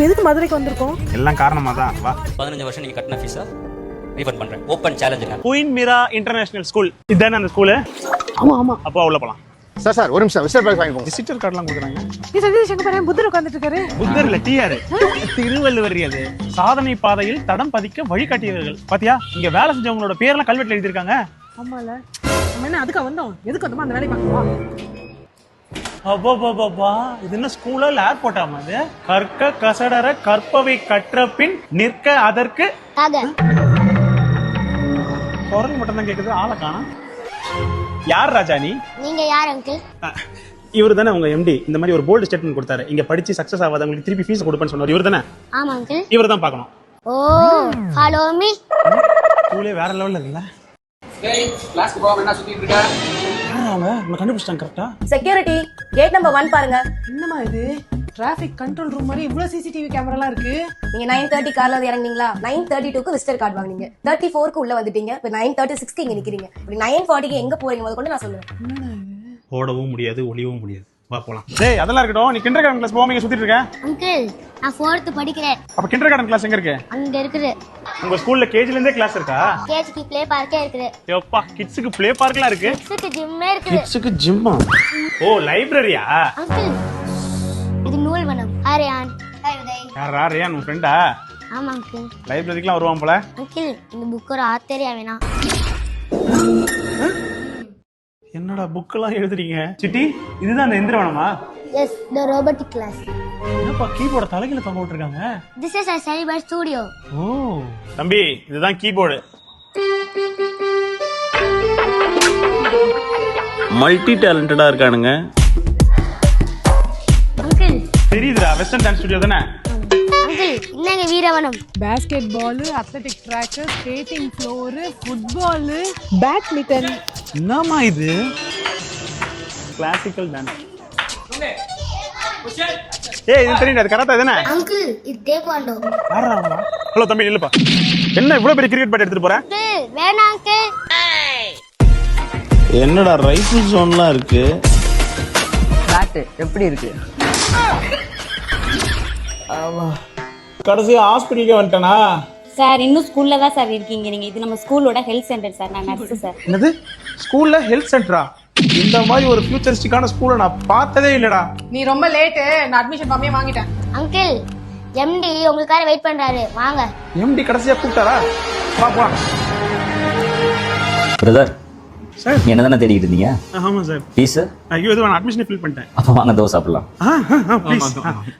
இப்போ எதுக்கு மதுரைக்கு வந்திருக்கோம்? எல்லாம் காரணமா தான் வா. பதினஞ்சு வருஷம் நீங்க கட்டின ஃபீஸா ரீஃபண்ட் பண்றேன். ஓப்பன் சேலஞ்சுங்க குயின் மீரா இன்டர்நேஷனல் ஸ்கூல் இதுதானே அந்த ஸ்கூலு ஆமா ஆமா. அப்பா உள்ள போலாம். சார் சார் ஒரு நிமிஷம் விசிட் பேக் வாங்கிக்கோங்க. விசிட்டர் கார்டெலாம் கொடுக்குறாங்க. நீ சதீஷ் எங்க பாரு? புத்தர் உட்காந்துட்டு இருக்காரு. புத்தர் இல்ல டிஆர் திருவள்ளுவர் அது. சாதனை பாதையில் தடம் பதிக்க வழிகாட்டியவர்கள் பாத்தியா? இங்க வேலை செஞ்சவங்களோட பேர்லாம் கல்வெட்டுல எழுதியிருக்காங்க. ஆமால. நம்ம என்ன அதுக்கா வந்தோம்? எதுக்கு வந்தோமோ அந்த வேலையை பார்க்கலாம் அப்பா இது என்ன ஸ்கூலா இல்ல ஏர்போர்ட்டாமா இது? கற்க கசடர கற்பவை கற்ற பின் நிற்க அதற்கு குரல் மட்டும் தான் கேக்குது ஆளை காணோம். யார் ராஜா நீ? நீங்க யார் அங்கிள் இவர் தானே உங்க எம்டி இந்த மாதிரி ஒரு போல்டு ஸ்டேட்மெண்ட் கொடுத்தாரு. இங்க படிச்சு சக்சஸ் ஆகாதவங்களுக்கு திருப்பி ஃபீஸ் கொடுப்பேன்னு சொன்னார். இவர் தானே? ஆமா அங்கிள் இவர் தான் பார்க்கணும். ஓ மீ ஸ்கூலே வேற லெவல்ல இருக்குல்ல கிளாஸ்க்கு போகாம என்ன சுத்திட்டு இருக்க? யாரா அவங்க நம்ம கண்டுபிடிச்சிட்டாங்க கரெக்டா செக்யூரிட்டி கேட் நம்பர் ஒன் பாருங்க. என்னமா இது? டிராஃபிக் கண்ட்ரோல் ரூம் மாதிரி இவ்வளவு சிசிடிவி கேமராலாம் இருக்கு. நீங்க நைன் தேர்ட்டி கார்ல வந்து இறங்குனீங்களா? நைன் தேர்ட்டி டூக்கு விசிட்டர் கார்டு வாங்குனீங்க. தேர்ட்டி ஃபோருக்கு உள்ள வந்துட்டீங்க. இப்போ நைன் தேர்ட்டி சிக்ஸ்க்கு இங்க நிக்கிறீங்க. இப்படி நைன் ஃபார்ட்டிக்கு எங்க போறீங்க முதல் கொண்டு நான் சொல்லுவேன் ஓடவும் முடியாது ஒளியவும் முடியாது. வா போலாம். டேய் அதெல்லாம் இருக்கட்டும். நீ கிண்டர் கார்டன் கிளாஸ் போகாம இங்க சுத்திட்டு இருக்க. அங்கிள் நான் ஃபோர்த்து படிக்கிறேன். அப்ப கிண்டர் கார்டன் கிளாஸ் எங்க இருக்கு? அங்க இருக்குது. உங்க ஸ்கூல்ல கேஜில இருந்தே கிளாஸ் இருக்கா? கேஜிக்கு ப்ளே பார்க்கே இருக்குது. எப்பா கிட்ஸுக்கு ப்ளே பார்க்லாம் இருக்கு? கிட்ஸுக்கு ஜிம்மே இருக்குது. கிட்ஸுக்கு ஜிம்மா ஓ லைப்ரரியா அங்கிள் இது நூல்வனம் ஹரியான் ஹாய் உதய் யாரா ரேன் உன் ஃப்ரெண்டா ஆமா அங்கிள் லைப்ரரிக்குலாம் வருவான் போல. அங்கிள் இந்த புக் ஒரு ஆத்தரியா வேணாம். என்னடா புக்கெல்லாம் எழுதுறீங்க? சிட்டி இதுதான் அந்த எந்திரவனமா? எஸ் த ரோபோட்டிக் கிளாஸ் என்னப்பா கீபோர்ட தலையில தொங்க விட்டுருக்காங்க? This is a caliber studio ஓ தம்பி இதுதான் கீபோர்டு மல்டி டேலண்டடா இருக்கானுங்க. அங்கிள் தெரியுதுடா வெஸ்டர்ன் டான்ஸ் ஸ்டுடியோ தானே? என்னங்க வீரவனம்? Basketball athletic track skating floor football badminton என்னம்மா இது? கிளாசிக்கல் டான்ஸ் ஏய் இது தெரியுது? அது கராத்தா தானே? அங்கிள் இது டேக்வாண்டோ ஹலோ தம்பி நில்லுப்பா. என்ன இவ்வளவு பெரிய கிரிக்கெட் பேட் எடுத்துட்டு போற? வேணாம் அங்கிள் என்னடா ரைஃபிள் ஜோன்லாம் இருக்கு. பேட்டு எப்படி இருக்கு? கடைசி ஹாஸ்பிட்டலுக்கு வந்துட்டேனா? சார் இன்னும் ஸ்கூல்ல தான் சார் இருக்கீங்க. நீங்க இது நம்ம ஸ்கூலோட ஹெல்த் சென்டர் சார். நான் நர்ஸ் சார். என்னது? ஸ்கூல்ல ஹெல்த் சென்டரா இந்த மாதிரி ஒரு ஃபியூச்சரிஸ்டிக்கான ஸ்கூலை நான் பார்த்ததே இல்லடா. நீ ரொம்ப லேட்டு நான் அட்மிஷன் ஃபார்மே வாங்கிட்டேன். அங்கிள் எம்டி உங்களுக்காக வெயிட் பண்றாரு. வாங்க. எம்டி கடைசியா கூப்பிட்டாரா? வா போலாம் பிரதர் சார். என்ன தானே தேடிட்டு இருந்தீங்க? ஆமா சார். ஃபீஸ் ஐயோ இது அட்மிஷன் ஃபில் பண்ணிட்டேன். அப்போ வாங்க தோசை சாப்பிடலாம். ப்ளீஸ்